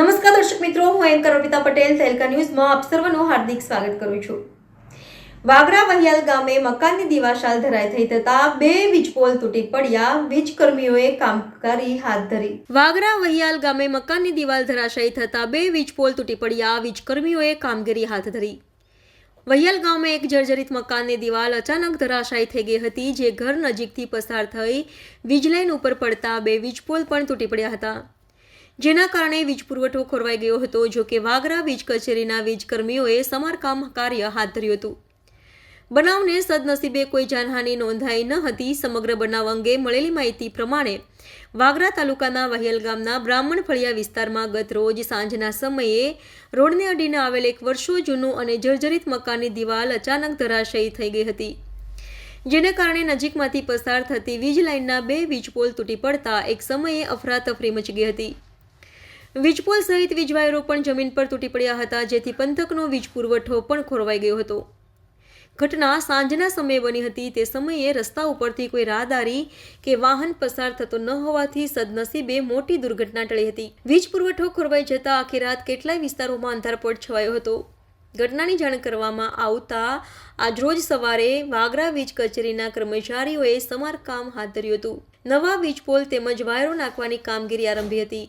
હું એન્કર અર્પિતા પટેલ તેલકા ન્યૂઝમાં આપ સર્વનું હાર્દિક સ્વાગત કરું છું. વાગરા વહિયાલ ગામે મકાનની દિવાશાલ ધરાઈ થઈ થતા બે વીજપોલ તૂટી પડ્યા. વીજકર્મીઓએ કામગીરી હાથ ધરી. વાગરા વહિયાલ ગામે મકાનની દિવાલ ધરાશાયી થતા બે વીજપોલ તૂટી પડ્યા. વીજકર્મીઓએ કામગીરી હાથ ધરી. વહિયાલ ગામમાં એક જર્જરિત મકાનની દિવાલ અચાનક ધરાશાયી થઈ ગઈ હતી, જે ઘર નજીકથી પસાર થઈ વીજલાઇન ઉપર પડતા બે વીજપોલ પણ તૂટી પડ્યા હતા. જેના કારણે વીજ પુરવઠો ખોરવાઈ ગયો હતો, જો કે વાગરા વીજ કચેરીના વીજકર્મીઓએ સમારકામ કાર્ય હાથ ધર્યું હતું. બનાવને સદનસીબે કોઈ જાનહાનિ નોંધાઈ ન હતી. સમગ્ર બનાવ અંગે મળેલી માહિતી પ્રમાણે વાગરા તાલુકાના વહેલ ગામના બ્રાહ્મણ ફળિયા વિસ્તારમાં ગત રોજ સાંજના સમયે રોડને અડીને આવેલ એક વર્ષો જૂનું અને જર્જરિત મકાનની દિવાલ અચાનક ધરાશયી થઈ ગઈ હતી. જેને કારણે નજીકમાંથી પસાર થતી વીજ લાઇનના બે વીજપોલ તૂટી પડતા એક સમયે અફરાતફરી મચી ગઈ હતી. વીજપોલ સહિત વીજ વાયરો પણ જમીન પર તૂટી પડ્યા હતા, જેથી પંથકનો વીજ પુરવઠો પણ ખોરવાઈ ગયો હતો. ઘટના સાંજના સમયે બની હતી. તે સમયે રસ્તા ઉપરથી કોઈ રાહદારી કે વાહન પસાર થતો ન હોવાથી સદનસીબે મોટી દુર્ઘટના ટળી હતી. વીજ પુરવઠો ખોરવાઈ જતા આખી રાત કેટલાય વિસ્તારોમાં અંધારપટ છવાયો હતો. ઘટનાની જાણ કરવામાં આવતા આજરોજ સવારે વાગરા વીજ કચેરીના કર્મચારીઓએ સમારકામ હાથ ધર્યું હતું. નવા વીજપોલ તેમજ વાયરો નાખવાની કામગીરી આરંભી હતી.